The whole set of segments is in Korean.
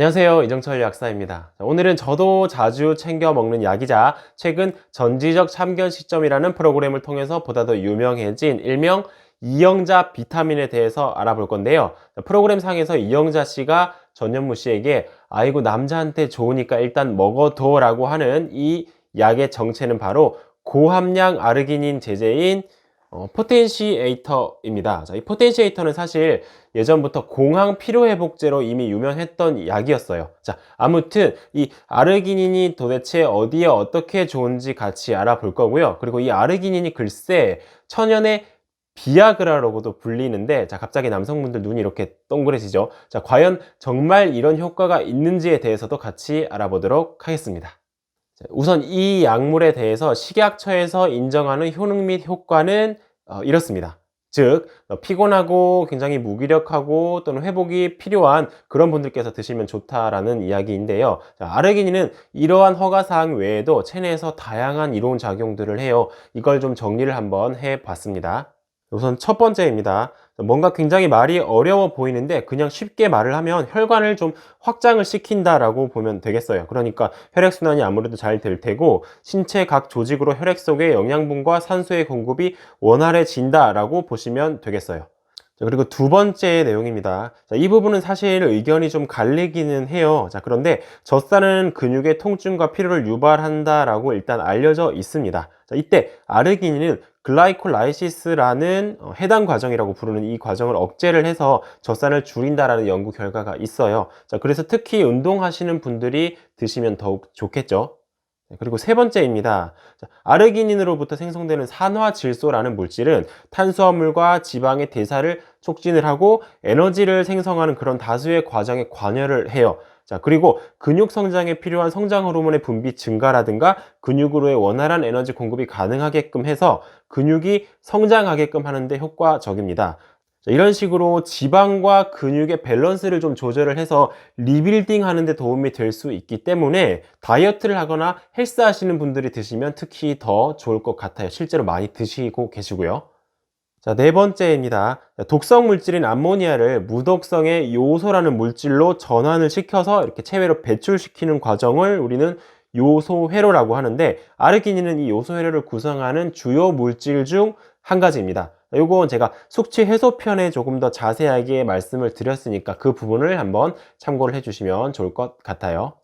안녕하세요. 이정철 약사입니다. 자, 오늘은 저도 자주 챙겨 먹는 약이자 최근 전지적 참견 시점이라는 프로그램을 통해서 보다 더 유명해진 일명 이영자 비타민에 대해서 알아볼 건데요. 자, 프로그램 상에서 이영자 씨가 전현무 씨에게 아이고 남자한테 좋으니까 일단 먹어둬 라고 하는 이 약의 정체는 바로 고함량 아르기닌 제제인 어, 포텐시에이터입니다. 자, 이 포텐시에이터는 사실 예전부터 공항 피로 회복제로 이미 유명했던 약이었어요. 자, 아무튼 이 아르기닌이 도대체 어디에 어떻게 좋은지 같이 알아볼 거고요. 그리고 이 아르기닌이 글쎄 천연의 비아그라라고도 불리는데 자 갑자기 남성분들 눈이 이렇게 동그래지죠. 자 과연 정말 이런 효과가 있는지에 대해서도 같이 알아보도록 하겠습니다. 자, 우선 이 약물에 대해서 식약처에서 인정하는 효능 및 효과는 어, 이렇습니다. 즉 어, 피곤하고 굉장히 무기력하고 또는 회복이 필요한 그런 분들께서 드시면 좋다라는 이야기인데요. 자, 아르기닌은 이러한 허가사항 외에도 체내에서 다양한 이로운 작용들을 해요. 이걸 좀 정리를 한번 해 봤습니다. 우선 첫 번째입니다. 뭔가 굉장히 말이 어려워 보이는데 그냥 쉽게 말을 하면 혈관을 좀 확장을 시킨다라고 보면 되겠어요. 그러니까 혈액순환이 아무래도 잘 될 테고 신체 각 조직으로 혈액 속에 영양분과 산소의 공급이 원활해진다라고 보시면 되겠어요. 자, 그리고 두 번째 내용입니다. 자, 이 부분은 사실 의견이 좀 갈리기는 해요. 자, 그런데 젖산은 근육의 통증과 피로를 유발한다라고 일단 알려져 있습니다. 자, 이때 아르기닌은 글라이콜라이시스라는 어, 해당 과정이라고 부르는 이 과정을 억제를 해서 젖산을 줄인다라는 연구 결과가 있어요. 자, 그래서 특히 운동하시는 분들이 드시면 더욱 좋겠죠. 네, 그리고 세 번째입니다. 아르기닌으로부터 생성되는 산화질소라는 물질은 탄수화물과 지방의 대사를 촉진을 하고 에너지를 생성하는 그런 다수의 과정에 관여를 해요. 자, 그리고 근육 성장에 필요한 성장 호르몬의 분비 증가라든가 근육으로의 원활한 에너지 공급이 가능하게끔 해서 근육이 성장하게끔 하는데 효과적입니다. 자, 이런 식으로 지방과 근육의 밸런스를 좀 조절을 해서 리빌딩 하는데 도움이 될 수 있기 때문에 다이어트를 하거나 헬스 하시는 분들이 드시면 특히 더 좋을 것 같아요. 실제로 많이 드시고 계시고요. 자, 네 번째입니다. 독성 물질인 암모니아를 무독성의 요소라는 물질로 전환을 시켜서 이렇게 체외로 배출시키는 과정을 우리는 요소 회로라고 하는데 아르기닌은 이 요소 회로를 구성하는 주요 물질 중 한 가지입니다. 요건 제가 숙취 해소 편에 조금 더 자세하게 말씀을 드렸으니까 그 부분을 한번 참고를 해주시면 좋을 것 같아요.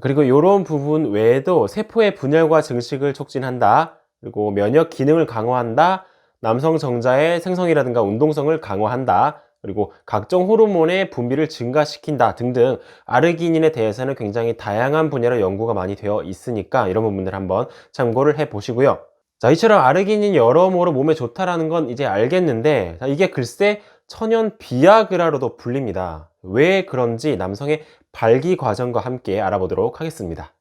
그리고 이런 부분 외에도 세포의 분열과 증식을 촉진한다. 그리고 면역 기능을 강화한다. 남성 정자의 생성이라든가 운동성을 강화한다. 그리고 각종 호르몬의 분비를 증가시킨다 등등 아르기닌에 대해서는 굉장히 다양한 분야로 연구가 많이 되어 있으니까 이런 부분들 한번 참고를 해 보시고요. 자, 이처럼 아르기닌 여러모로 몸에 좋다라는 건 이제 알겠는데, 자, 이게 글쎄 천연 비아그라로도 불립니다. 왜 그런지 남성의 발기 과정과 함께 알아보도록 하겠습니다.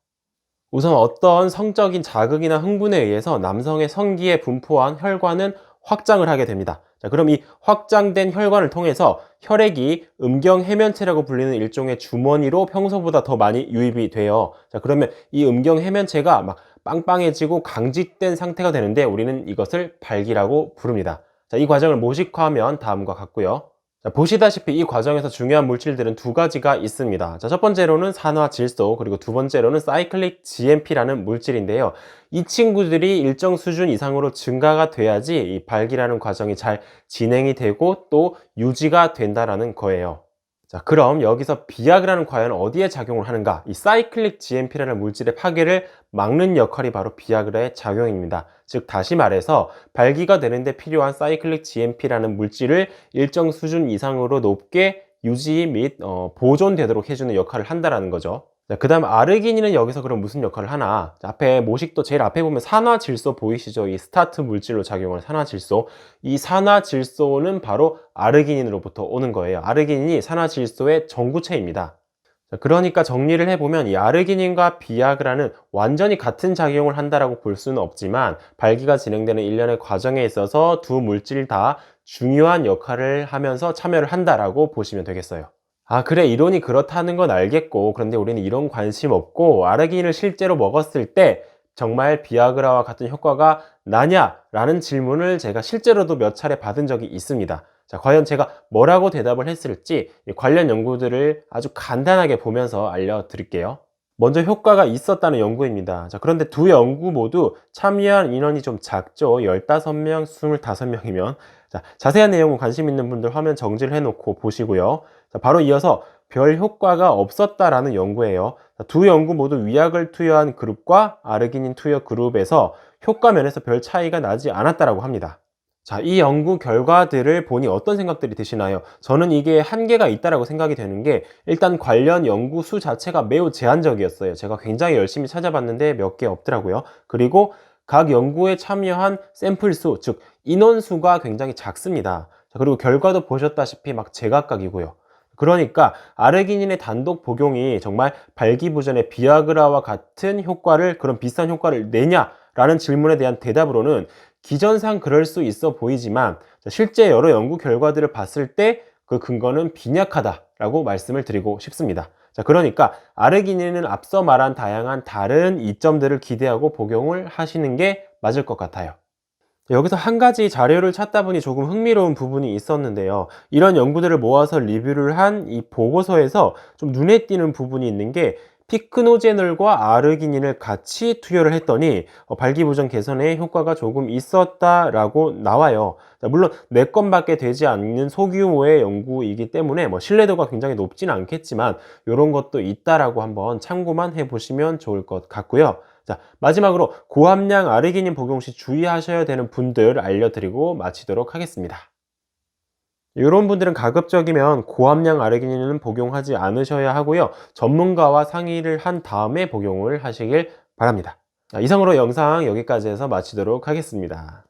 우선 어떤 성적인 자극이나 흥분에 의해서 남성의 성기에 분포한 혈관은 확장을 하게 됩니다. 자, 그럼 이 확장된 혈관을 통해서 혈액이 음경 해면체라고 불리는 일종의 주머니로 평소보다 더 많이 유입이 돼요. 자, 그러면 이 음경 해면체가 막 빵빵해지고 강직된 상태가 되는데 우리는 이것을 발기라고 부릅니다. 자, 이 과정을 모식화하면 다음과 같고요. 자, 보시다시피 이 과정에서 중요한 물질들은 두 가지가 있습니다. 자, 첫 번째로는 산화 질소, 그리고 두 번째로는 사이클릭 GMP라는 물질인데요. 이 친구들이 일정 수준 이상으로 증가가 돼야지 이 발기라는 과정이 잘 진행이 되고 또 유지가 된다라는 거예요. 자, 그럼 여기서 비약이라는 과연 어디에 작용을 하는가? 이 사이클릭 GMP라는 물질의 파괴를 막는 역할이 바로 비아그라의 작용입니다. 즉 다시 말해서 발기가 되는데 필요한 사이클릭 GMP라는 물질을 일정 수준 이상으로 높게 유지 및 어, 보존되도록 해주는 역할을 한다라는 거죠. 그 다음 아르기닌은 여기서 그럼 무슨 역할을 하나? 자, 앞에 모식도 제일 앞에 보면 산화질소 보이시죠? 이 스타트 물질로 작용하는 산화질소. 이 산화질소는 바로 아르기닌으로부터 오는 거예요. 아르기닌이 산화질소의 전구체입니다. 자, 그러니까 정리를 해보면 이 아르기닌과 비아그라는 완전히 같은 작용을 한다라고 볼 수는 없지만 발기가 진행되는 일련의 과정에 있어서 두 물질 다 중요한 역할을 하면서 참여를 한다라고 보시면 되겠어요 아, 그래, 이론이 그렇다는 건 알겠고, 그런데 우리는 이런 관심 없고, 아르기닌을 실제로 먹었을 때 정말 비아그라와 같은 효과가 나냐? 라는 질문을 제가 실제로도 몇 차례 받은 적이 있습니다. 자, 과연 제가 뭐라고 대답을 했을지 이 관련 연구들을 아주 간단하게 보면서 알려드릴게요. 먼저 효과가 있었다는 연구입니다. 자, 그런데 두 연구 모두 참여한 인원이 좀 작죠. 15명, 25명이면. 자, 자세한 내용은 관심 있는 분들 화면 정지를 해놓고 보시고요. 자, 바로 이어서 별 효과가 없었다라는 연구예요. 자, 두 연구 모두 위약을 투여한 그룹과 아르기닌 투여 그룹에서 효과 면에서 별 차이가 나지 않았다라고 합니다. 자, 이 연구 결과들을 보니 어떤 생각들이 드시나요? 저는 이게 한계가 있다라고 생각이 되는 게 일단 관련 연구 수 자체가 매우 제한적이었어요. 제가 굉장히 열심히 찾아봤는데 몇 개 없더라고요. 그리고 각 연구에 참여한 샘플 수, 즉 인원 수가 굉장히 작습니다. 자, 그리고 결과도 보셨다시피 막 제각각이고요. 그러니까 아르기닌의 단독 복용이 정말 발기부전의 비아그라와 같은 효과를 그런 비슷한 효과를 내냐 라는 질문에 대한 대답으로는 기전상 그럴 수 있어 보이지만 실제 여러 연구 결과들을 봤을 때 그 근거는 빈약하다라고 말씀을 드리고 싶습니다. 자, 그러니까 아르기닌은 앞서 말한 다양한 다른 이점들을 기대하고 복용을 하시는 게 맞을 것 같아요. 여기서 한 가지 자료를 찾다 보니 조금 흥미로운 부분이 있었는데요. 이런 연구들을 모아서 리뷰를 한 이 보고서에서 좀 눈에 띄는 부분이 있는 게 피크노제놀과 아르기닌을 같이 투여를 했더니 어, 발기부전 개선에 효과가 조금 있었다라고 나와요. 자, 물론 4건밖에 되지 않는 소규모의 연구이기 때문에 뭐 신뢰도가 굉장히 높지는 않겠지만 이런 것도 있다라고 한번 참고만 해보시면 좋을 것 같고요. 자, 마지막으로 고함량 아르기닌 복용 시 주의하셔야 되는 분들 알려드리고 마치도록 하겠습니다. 이런 분들은 가급적이면 고함량 아르기닌은 복용하지 않으셔야 하고요. 전문가와 상의를 한 다음에 복용을 하시길 바랍니다. 자, 이상으로 영상 여기까지 해서 마치도록 하겠습니다.